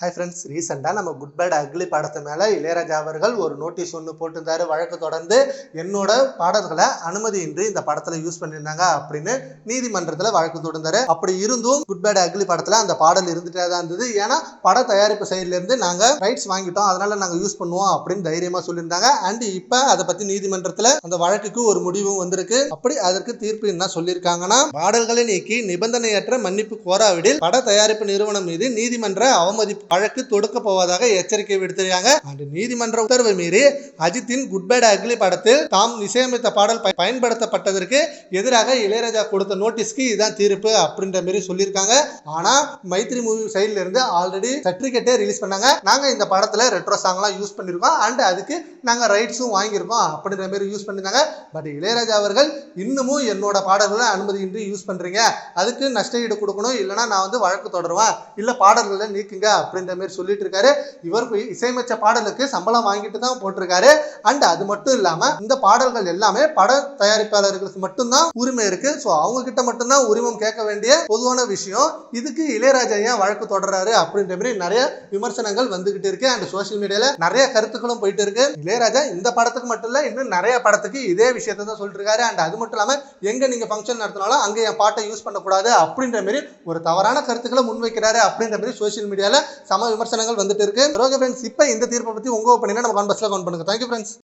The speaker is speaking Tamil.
ஹாய் ஃப்ரெண்ட்ஸ் ரீசெண்டாக நம்ம குட் பேட் அக்லி படத்து மேலே இளையராஜா அவர்கள் ஒரு நோட்டீஸ் ஒன்று போட்டிருந்தாரு. வழக்கு தொடர்ந்து என்னோட பாடல்களை அனுமதியின்றி இந்த படத்தில் யூஸ் பண்ணியிருந்தாங்க அப்படின்னு நீதிமன்றத்தில் வழக்கு தொடர்ந்தாரு அப்படி இருந்தும் குட் பேட் அக்லி படத்தில் அந்த பாடல் இருந்துகிட்டே தான் இருந்தது. ஏன்னா பட தயாரிப்பு சைட்லேருந்து நாங்கள் ரைட்ஸ் வாங்கிட்டோம். அதனால் நாங்கள் யூஸ் பண்ணுவோம் அப்படின்னு தைரியமாக சொல்லியிருந்தாங்க. அண்ட் இப்போ அதை பற்றி நீதிமன்றத்தில் அந்த வழக்குக்கு ஒரு முடிவும் வந்திருக்கு. அப்படி அதற்கு தீர்ப்பு என்ன சொல்லியிருக்காங்கன்னா பாடல்களை நீக்கி நிபந்தனையற்ற மன்னிப்பு கோராவிடில் பட தயாரிப்பு நிறுவனம் மீது நீதிமன்ற அவமதிப்பு வழக்கு தொடுக்க போவதாக எச்சரிக்கை விடுத்திருக்காங்க. அந்த நீதிமன்ற உத்தரவு மீறி அஜித்தின் குட் பேட் அக்லி படத்தில் தாம் இசையமைத்த பாடல் ப- பயன்படுத்தப்பட்டதற்கு எதிராக இளையராஜா கொடுத்த நோட்டீஸ்க்கு இதுதான் தீர்ப்பு அப்படின்ற மாதிரி சொல்லியிருக்காங்க. ஆனா மைத்ரி மூவி சைட்ல இருந்து ஆல்ரெடி சர்டிபிகேட்டே ரிலீஸ் பண்ணாங்க. நாங்க இந்த படத்துல ரெட்ரோ சாங்லாம் யூஸ் பண்ணிருக்கோம். அண்ட் அதுக்கு நாங்க ரைட்ஸும் வாங்கியிருக்கோம் அப்படின்ற மாதிரி யூஸ் பண்ணியிருந்தாங்க பட் இளையராஜா அவர்கள் இன்னமும் என்னோட பாடல்களை அனுமதியின்றி யூஸ் பண்றீங்க. அதுக்கு நஷ்ட ஈடு கொடுக்கணும். இல்லைன்னா நான் வந்து வழக்கு தொடருவேன். இல்ல பாடல்களை நீக்குங்க அப்படின்ற மாதிரி சொல்லிட்டு இருக்காரு. இவர் இசையமைச்ச பாடலுக்கு சம்பளம் வாங்கிட்டு தான் போட்டிருக்காரு. அண்ட் அது மட்டும் இல்லாம இந்த பாடல்கள் எல்லாமே பட தயாரிப்பாளர்களுக்கு மட்டும்தான் உரிமை இருக்கு. ஸோ அவங்க கிட்ட மட்டும்தான் உரிமம் கேட்க வேண்டிய பொதுவான விஷயம். இதுக்கு இளையராஜா ஏன் வழக்கு தொடர்றாரு அப்படின்ற மாதிரி நிறைய விமர்சனங்கள் வந்துகிட்டு இருக்கு. அண்ட் சோஷியல் மீடியால நிறைய கருத்துக்களும் போயிட்டு இருக்கு. இளையராஜா இந்த படத்துக்கு மட்டும் இல்ல இன்னும் நிறைய படத்துக்கு இதே விஷயத்தை தான் சொல்லிட்டு இருக்காரு. அண்ட் அது மட்டும் இல்லாம எங்க நீங்க ஃபங்க்ஷன் நடத்தினாலும் அங்க என் பாட்டை யூஸ் பண்ணக்கூடாது அப்படின்ற மாதிரி ஒரு தவறான கருத்துக்களை முன்வைக்கிறாரு அப்படின்ற மாதிரி சோசியல் மீடியால சம விமர்சனங்கள் வந்துட்டு இருக்கு. ஓகே ஃப்ரெண்ட்ஸ் இப்போ இந்த தீர்ப்பை பற்றி உங்க ஒப்பீனியனை நம்ம கான்பஸ்ல கவுண்ட் பண்ணுங்க. Thank you friends